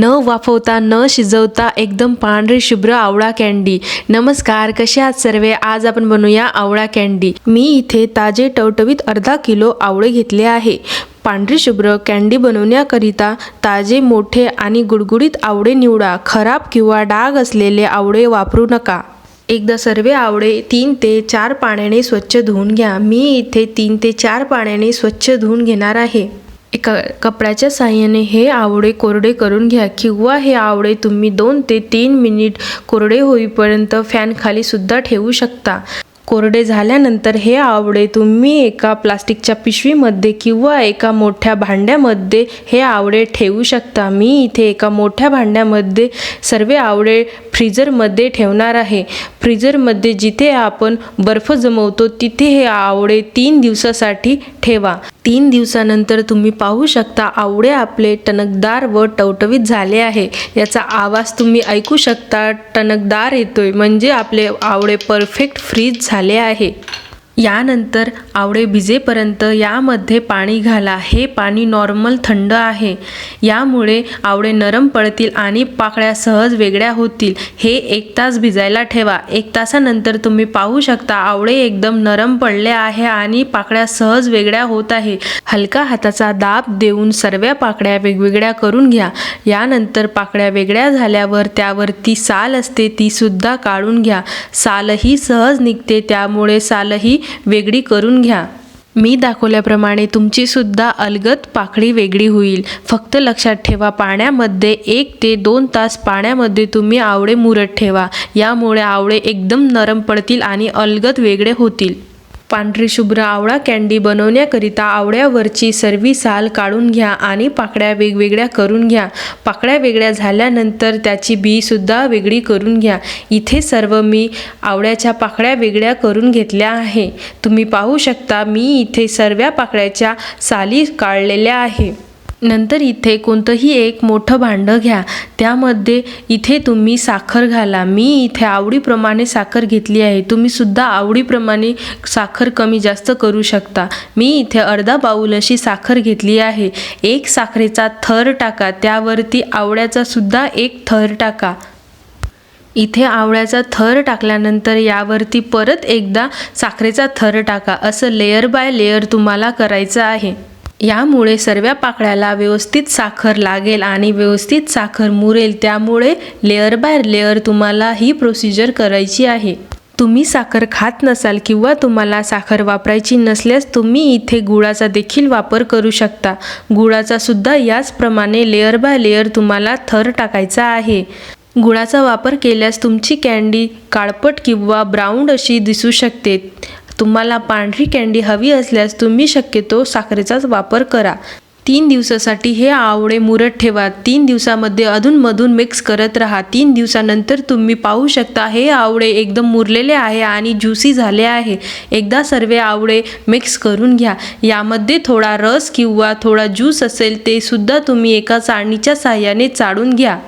न वाफवता न शिजवता एकदम पांढरी शुभ्र आवळा कँडी नमस्कार कसे आहात सर्वे? आज आपण बनवूया आवळा कँडी मी इथे ताजे टवटवीत अर्धा किलो आवळे घेतले आहे. पांढरी शुभ्र कँडी बनवण्याकरिता ताजे मोठे आणि गुडगुडीत आवळे निवडा. खराब किंवा डाग असलेले आवळे वापरू नका. एकदा सर्व आवळे तीन ते चार पाण्याने स्वच्छ धुवून घ्या. मी इथे तीन ते चार पाण्याने स्वच्छ धुवून घेणार आहे. एका कपड्याच्या साहाय्याने हे आवळे कोरडे करून घ्या किंवा हे आवळे तुम्ही दोन ते तीन मिनिट कोरडे होईपर्यंत फॅनखालीसुद्धा सुद्धा ठेवू शकता. कोरडे झाल्यानंतर हे आवळे तुम्ही एका प्लास्टिकच्या पिशवीमध्ये किंवा एका मोठ्या भांड्यामध्ये हे आवळे ठेवू शकता. मी इथे एका मोठ्या भांड्यामध्ये सर्व आवळे फ्रीजरमध्ये ठेवणार आहे. फ्रीजरमध्ये जिथे आपण बर्फ जमवतो तिथे हे आवळे तीन दिवसासाठी ठेवा. तीन दिवसानंतर तुम्ही पाहू शकता आवळे आपले टणकदार व टवटवीत झाले आहे. याचा आवाज तुम्ही ऐकू शकता टणकदार येतोय. म्हणजे आपले आवळे परफेक्ट फ्रीज झाले आहे. यानंतर आवळे भिजेपर्यंत यामध्ये पाणी घाला. हे पाणी नॉर्मल थंड आहे. यामुळे आवळे नरम पडतील आणि पाकळ्या सहज वेगळ्या होतील. हे एक तास भिजायला ठेवा. एक तासानंतर तुम्ही पाहू शकता आवळे एकदम नरम पडले आहे आणि पाकळ्या सहज वेगळ्या होत आहे. हलका हाताचा दाब देऊन सर्व पाकळ्या वेगवेगळ्या करून घ्या. यानंतर पाकळ्या वेगळ्या झाल्यावर त्यावरती साल असते ती सुद्धा काढून घ्या. सालही सहज निघते त्यामुळे सालही वेगळी करून घ्या. मी दाखवल्याप्रमाणे तुमचीसुद्धा अलगत अलगद पाकळी वेगळी होईल. फक्त लक्षात ठेवा पाण्यामध्ये एक ते दोन तास पाण्यामध्ये तुम्ही आवळे मुरत ठेवा. यामुळे आवळे एकदम नरम पडतील आणि अलगद वेगळे होतील. पांढरी शुभ्र आवळा कँडी बनवण्याकरिता आवळ्यावरची सर्वी साल काढून घ्या आणि पाकळ्या वेगवेगळ्या करून घ्या. पाकळ्या वेगळ्या झाल्यानंतर त्याची बीसुद्धा वेगळी करून घ्या. इथे सर्व मी आवळ्याच्या पाकळ्या वेगळ्या करून घेतल्या आहे. तुम्ही पाहू शकता मी इथे सर्व पाकळ्याच्या साली काढलेल्या आहे. नंतर इथे कोणतंही एक मोठं भांडं घ्या. त्यामध्ये इथे तुम्ही साखर घाला. मी इथे आवडीप्रमाणे साखर घेतली आहे. तुम्ही सुद्धा आवडीप्रमाणे साखर कमी जास्त करू शकता. मी इथे अर्धा बाऊल अशी साखर घेतली आहे. एक साखरेचा थर टाका. त्यावरती आवळ्याचा सुद्धा एक थर टाका. इथे आवळ्याचा थर टाकल्यानंतर यावरती परत एकदा साखरेचा थर टाका. असं लेअर बाय लेअर तुम्हाला करायचं आहे. यामुळे सर्व पाकळ्याला व्यवस्थित साखर लागेल आणि व्यवस्थित साखर मुरेल. त्यामुळे लेअर बाय लेअर तुम्हाला ही प्रोसिजर करायची आहे. तुम्ही साखर खात नसाल किंवा तुम्हाला साखर वापरायची नसल्यास तुम्ही इथे गुळाचा देखील वापर करू शकता. गुळाचा सुद्धा याचप्रमाणे लेअर बाय लेअर तुम्हाला थर टाकायचा आहे. गुळाचा वापर केल्यास तुमची कँडी काळपट किंवा ब्राऊन अशी दिसू शकते. तुम्हाला पांढरी कँडी हवी असल्यास तुम्ही शक्यतो साखरेचाच वापर करा. तीन दिवसासाठी हे आवळे मुरत ठेवा. तीन दिवसामध्ये अधूनमधून मिक्स करत राहा. तीन दिवसानंतर तुम्ही पाहू शकता हे आवळे एकदम मुरलेले आहे आणि ज्युसी झाले आहे. एकदा सर्व आवळे मिक्स करून घ्या. यामध्ये थोडा रस किंवा थोडा ज्यूस असेल ते सुद्धा तुम्ही एका चाळणीच्या साह्याने चाळून घ्या.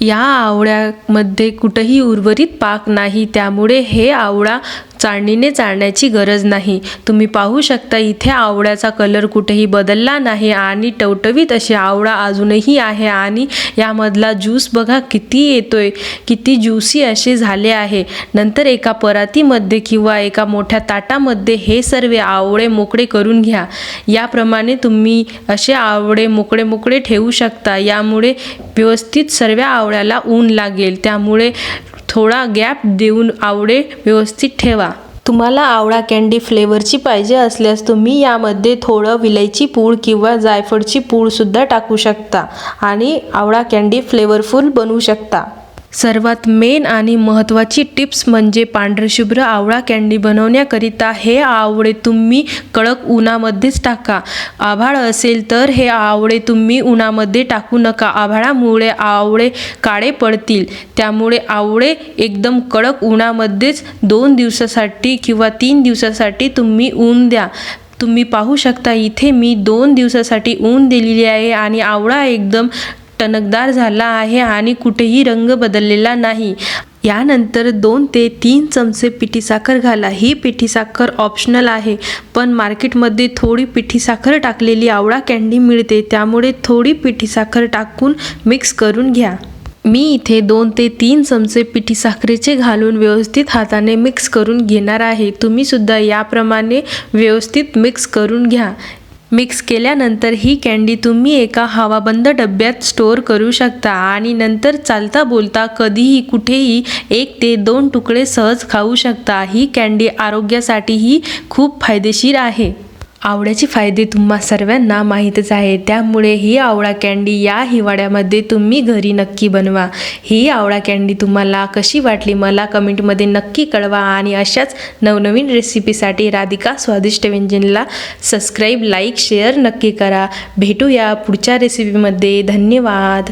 या आवळ्यामध्ये कुठंही उर्वरित पाक नाही. त्यामुळे हे आवळा चाळणीने चाळण्याची गरज नाही. तुम्ही पाहू शकता इथे आवळ्याचा कलर कुठेही बदलला नाही आणि टवटवीत असे आवळा अजूनही आहे आणि यामधला ज्यूस बघा किती येतोय किती ज्युसी असे झाले आहे. नंतर एका परातीमध्ये किंवा एका मोठ्या ताटामध्ये हे सर्व आवळे मोकळे करून घ्या. याप्रमाणे तुम्ही असे आवळे मोकळे मोकळे ठेवू शकता. यामुळे व्यवस्थित सर्व आवळ्याला ऊन लागेल. त्यामुळे थोडा गॅप देऊन आवडे व्यवस्थित ठेवा. तुम्हाला आवळा कँडी फ्लेवरची पाहिजे असल्यास तुम्ही यामध्ये थोडं विलायची पूड किंवा जायफळची पूडसुद्धा टाकू शकता आणि आवळा कँडी फ्लेवरफुल बनवू शकता. सर्वात मेन आणि महत्त्वाची टिप्स म्हणजे पांढरशुभ्र आवळा कँडी बनवण्याकरिता हे आवळे तुम्ही कडक उन्हामध्येच टाका. आभाळ असेल तर हे आवळे तुम्ही उन्हामध्ये टाकू नका. आभाळामुळे आवळे काळे पडतील. त्यामुळे आवळे एकदम कडक उन्हामध्येच दोन दिवसासाठी किंवा तीन दिवसासाठी तुम्ही ऊन द्या. तुम्ही पाहू शकता इथे मी दोन दिवसासाठी ऊन दिलेली आहे आणि आवळा एकदम टणकदार झाला आहे आणि कुठेही रंग बदललेला नाही. यानंतर दोन ते तीन चमचे पिठी साखर घाला. ही पिठी साखर ऑप्शनल आहे पण मार्केटमध्ये थोडी पिठी साखर टाकलेली आवळा कँडी मिळते. त्यामुळे थोडी पिठी साखर टाकून मिक्स करून घ्या. मी इथे दोन ते तीन चमचे पिठी साखरेचे घालून व्यवस्थित हाताने मिक्स करून घेणार आहे. तुम्हीसुद्धा याप्रमाणे व्यवस्थित मिक्स करून घ्या. मिक्स केल्यानंतर ही कँडी तुम्ही एका हवाबंद डब्यात स्टोअर करू शकता आणि नंतर चालता बोलता कधीही कुठेही एक ते दोन तुकडे सहज खाऊ शकता. ही कँडी आरोग्यासाठीही खूप फायदेशीर आहे. आवळ्याचे फायदे तुम्हा सर्वांना माहीतच आहे. त्यामुळे ही आवळा कँडी या हिवाळ्यामध्ये तुम्ही घरी नक्की बनवा. ही आवळा कँडी तुम्हाला कशी वाटली मला कमेंटमध्ये नक्की कळवा आणि अशाच नवनवीन रेसिपीसाठी राधिका स्वादिष्ट व्यंजनला सबस्क्राईब लाईक शेअर नक्की करा. भेटूया पुढच्या रेसिपीमध्ये धन्यवाद.